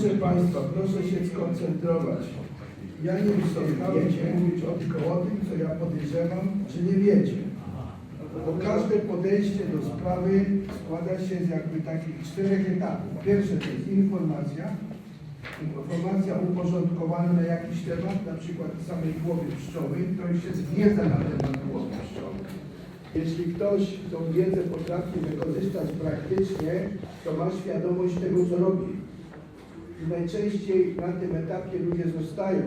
Proszę Państwa, proszę się skoncentrować. Ja nie wystąpiłem mówić o, tylko o tym, co ja podejrzewam, że nie wiecie. Bo każde podejście do sprawy składa się z jakby takich czterech etapów. Pierwsze to jest informacja. Informacja uporządkowana na jakiś temat, na przykład samej głowy pszczoły, to już jest wiedza na temat głowy pszczoły. Jeśli ktoś tą wiedzę potrafi wykorzystać praktycznie, to ma świadomość tego, co robi. I najczęściej na tym etapie ludzie zostają,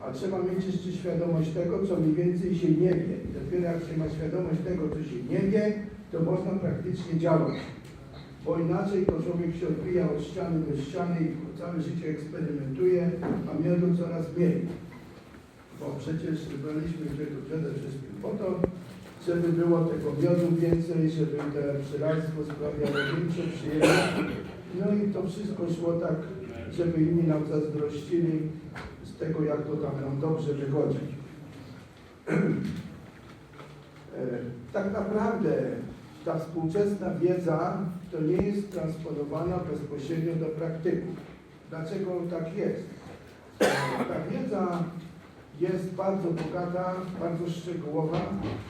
a trzeba mieć jeszcze świadomość tego, co mniej więcej się nie wie. I dopiero jak się ma świadomość tego, co się nie wie, to można praktycznie działać. Bo inaczej to człowiek się odbija od ściany do ściany i całe życie eksperymentuje, a miodu coraz mniej. Bo przecież wybraliśmy się tu przede wszystkim po to, żeby było tego miodu więcej, żeby te przyradztwo sprawiało większe przyjemności. No i to wszystko szło tak, żeby inni nam zazdrościli z tego, jak to tam nam dobrze wychodzi. E, Tak naprawdę ta współczesna wiedza to nie jest transponowana bezpośrednio do praktyków. Dlaczego tak jest? E, Ta wiedza jest bardzo bogata, bardzo szczegółowa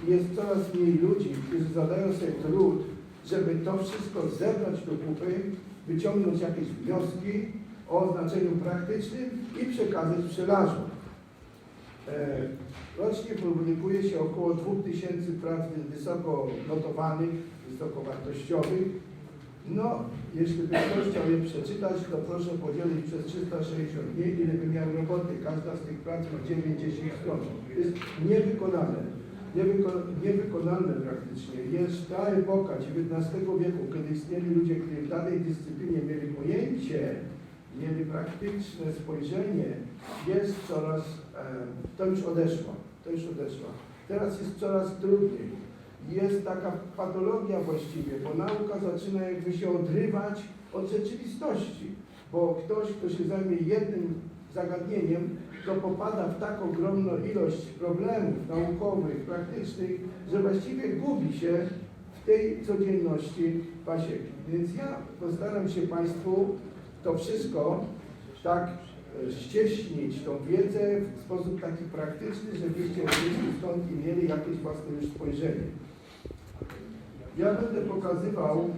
jest coraz mniej ludzi, którzy zadają sobie trud, żeby to wszystko zebrać do kupy, wyciągnąć jakieś wnioski o znaczeniu praktycznym i przekazać pszczelarzom. E, Rocznie publikuje się około 2000 prac wysoko notowanych, wysoko wartościowych. No, jeśli by ktoś chciał je przeczytać, to proszę podzielić przez 360 dni, ile by miał roboty. Każda z tych prac ma 9-10 stron. Jest niewykonane. Niewyko niewykonalne praktycznie. Jest ta epoka XIX wieku, kiedy istnieli ludzie, którzy w danej dyscyplinie mieli pojęcie, mieli praktyczne spojrzenie, jest coraz, e, to już odeszło, to już odeszło. Teraz jest coraz trudniej. Jest taka patologia właściwie, bo nauka zaczyna jakby się odrywać od rzeczywistości, bo ktoś, kto się zajmie jednym zagadnieniem, to popada w tak ogromną ilość problemów naukowych, praktycznych, że właściwie gubi się w tej codzienności pasieki. Więc ja postaram się Państwu to wszystko tak e, ścieśnić, tą wiedzę w sposób taki praktyczny, żebyście wyszli stąd i mieli jakieś własne już spojrzenie. Ja będę pokazywał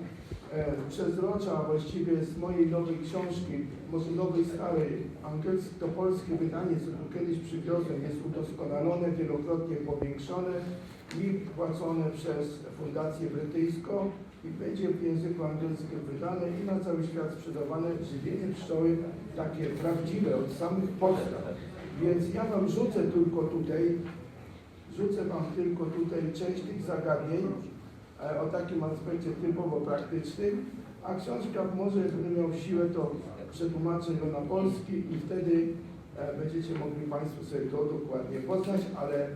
e, przez rocza właściwie z mojej nowej książki, może nowej starej, angielsko-polskie wydanie, co tu kiedyś przywiozłem, jest udoskonalone, wielokrotnie powiększone i płacone przez Fundację Brytyjską i będzie w języku angielskim wydane i na cały świat sprzedawane żywienie pszczoły takie prawdziwe od samych podstaw. Więc ja Wam rzucę tylko tutaj, rzucę Wam tylko tutaj część tych zagadnień o takim aspekcie typowo praktycznym, a książka może, będę miał siłę, to przetłumaczę go na polski i wtedy e, będziecie mogli Państwo sobie to dokładnie poznać, ale e,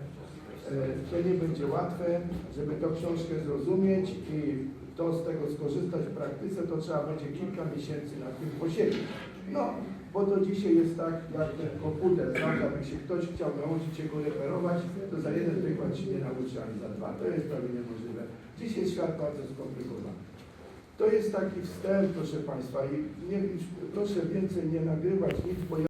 to nie będzie łatwe, żeby tę książkę zrozumieć i to z tego skorzystać w praktyce, to trzeba będzie kilka miesięcy nad tym posiedzieć. No, bo to dzisiaj jest tak, jak ten komputer, tak, jakby się ktoś chciał nauczyć się go reperować, to za jeden wykład się nie nauczy ani za dwa. To jest prawie niemożliwe. Dzisiaj świat bardzo skomplikowany. To jest taki wstęp, proszę Państwa, i nie, proszę więcej nie nagrywać nic, bo